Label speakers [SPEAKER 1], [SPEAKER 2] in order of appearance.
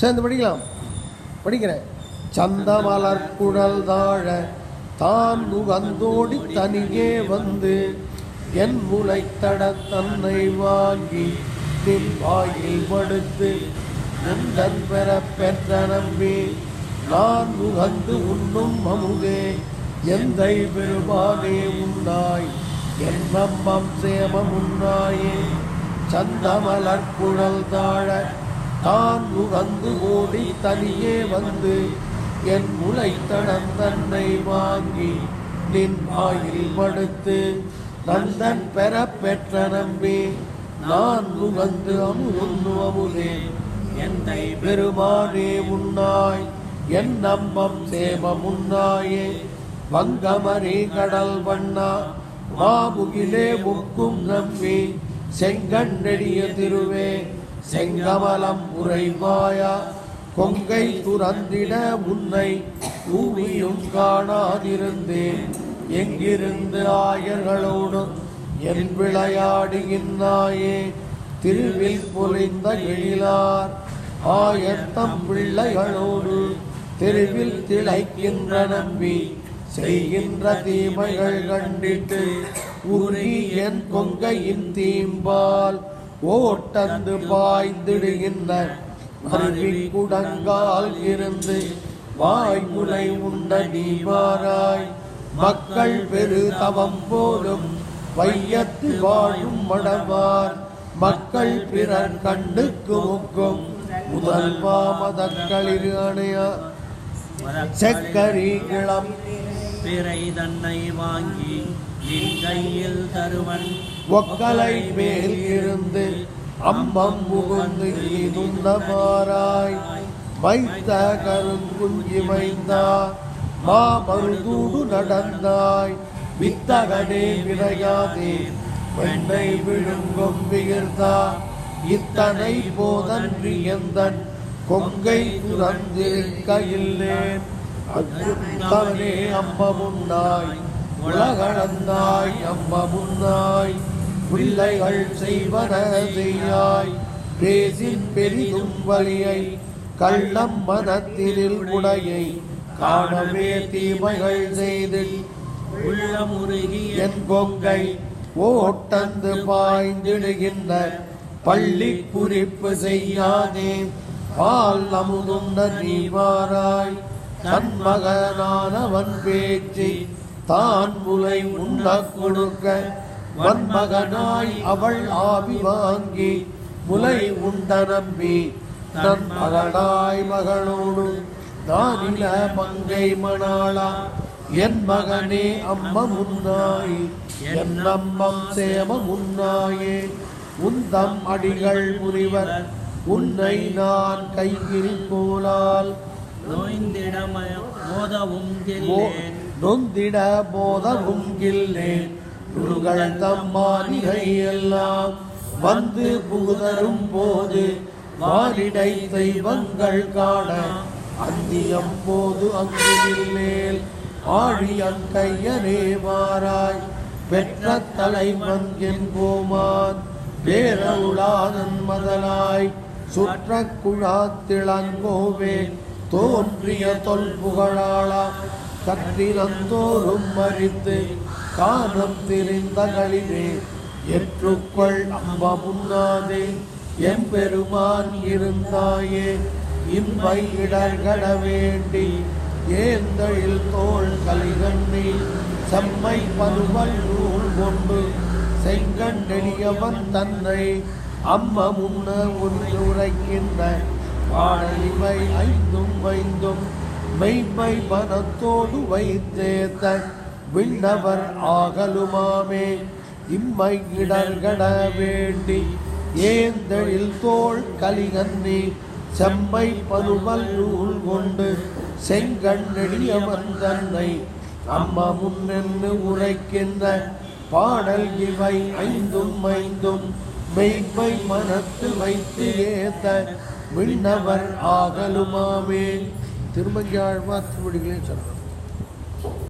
[SPEAKER 1] சேர்ந்து படிக்கலாம். படிக்கிறேன். சந்தமலர் குழல் தாழ தான் நுகந்தோடி தனியே வந்து என் முளைத்தட தன்னை வாங்கி நின் வாயில் படுத்து நந்தன் பெற பெற்ற நம்பி நான் நுகந்து உண்ணும் அமுதே எந்தை பெருமானே உண்டாய் என் நம்பம் சேமம் உண்டாயே சந்தமலர் குழல் தாழ தான் நுகந்து ஓடி தனியே வந்து என் முளைத்தடம் தன்னை வாங்கி நின் வாயில் படுத்து நந்தன் பெற பெற்ற நம்பி நான் உகந்து அமுது அமுதே.
[SPEAKER 2] என்னை
[SPEAKER 1] பெருமானே உன்னாய் என் நம்பம் சேம முன்னாயே வங்கமரே கடல் வண்ணா மாமுகிலே முக்கும் நம்பி செங்கண்ணெடிய திருவே. செங்கமலம் உரைவாயா கொங்கை துறந்திட உன்னை பூமியும் காணாதிருந்தேன். எங்கிருந்து ஆயர்களோடும் என் விளையாடுகின்றாயே திருவில் பொழிந்த எழிலார் ஆயத்தம் பிள்ளைகளோடு தெருவில் திளைக்கின்ற நம்பி செய்கின்ற தீமைகள் கண்டிட்டு உருகி என் கொங்கையின் தீம்பால் ஓட்டந்து பாய்ந்திடுகின்ற அருவி குடங்கால் இருந்து வாய்முலை உண்ட நீவாராய் மக்கள் பெரு தவம் போலும் வையத்து வாழும் மடவார். மக்கள் பிறர் கண்டுக்கு முக்கும் முதல் மதக்களிரு அணையா. செக்கரி இளம்
[SPEAKER 2] பிறை தன்னை வாங்கி
[SPEAKER 1] ஒக்கலை மேல் இருந்து அம்மம் புகுந்து ஈதுண்டமாராய் வைத்த கருங்குஞ்சி மைந்தா மாமருதூடு நடந்தாய். வித்தகனே விரையாதே வெண்ணை விழுங்கும் விகிர்ந்தா இத்தனை போதன்றி எந்தன் கொங்கை துறந்திருக்கையில்லேன் அற்புதவனே அம்மமுன்னாய் உலகளந்தாய் அம்மமுன்னாய் பிள்ளைகள் செய்வன செய்யாய். பேசின் பெரிதும் வழியை கள்ளம் மனத்திலில் உடையை காணவே தீமைகள் செய்து
[SPEAKER 2] உள்ளமுருகி
[SPEAKER 1] என் கொங்கை ஓட்டந்து பாய்ந்திடுகின்ற பள்ளி குறிப்பு செய்யாதே. பால் அமுதுண்ட நீவாராய் தன் மகனானவன் பேச்சு தான் முலை உண்ண கொடுக்க வன்மகனாய் அவள் ஆவி வாங்கி முலை உண்ட நம்பி தன் மகனாய் மகளோடு நானில மங்கை மணாளா என் மகனே அம்ம முன்னாய் என் அம்மம் சேம முன்னாயே. உந்தம் அடிகள் முனிவர் உன்னை நான் கையில் போலால்
[SPEAKER 2] நோய்ந்திடமய மோதவும்
[SPEAKER 1] மோ-
[SPEAKER 2] தெரியேன்
[SPEAKER 1] நொந்திட போதவும் கில்லேன் குருகள் தம்மானிகை எல்லாம் வந்து புகுதரும் போது வாரிடை தெய்வங்கள் காண அந்தியம் போது அங்குமேல் நில்லேல் ஆழியன் கையனே மாறாய் பெற்ற தலைவன் என் கோமான் பேரவுளாதன் மதலாய் சுற்ற குழாத்திளங்கோவே தோன்றிய தொல் புகழாளா கற்றிலந்தோறும் மறித்து காணம் திரிந்த களிலே எற்றுக்கொள் அம்ப முன்னாதே எம்பெருமான் இருந்தாயே இம்மை இடர்கட வேண்டி ஏந்தழில் தோல் கலிகண்ணி செம்மை பருவல் நூல் கொண்டு செங்கண்டெளியவன் தன்னை அம்ம முன்ன உன்னை உரைக்கின்ற பாடலிவை ஐந்தும் ஐந்தும் மெய்மை மனத்தோடு வைத்தேத்த விண்ணவர் ஆகலுமாமே. இம்மை இடர்கட வேண்டி ஏந்தழில் தோல் கலிகன்னி செம்மை பருவல் நூல் கொண்டு செங்கண் நெடியவன் தன்னை அம்மா முன்னென்று உரைக்கின்ற பாடல் இவை ஐந்தும் ஐந்தும் மெய்மை மனத்து வைத்து ஏத்த விண்ணவர் ஆகலுமாமே. திருமங்கியாழ்வார் திருவடிகளையும் சொல்றோம்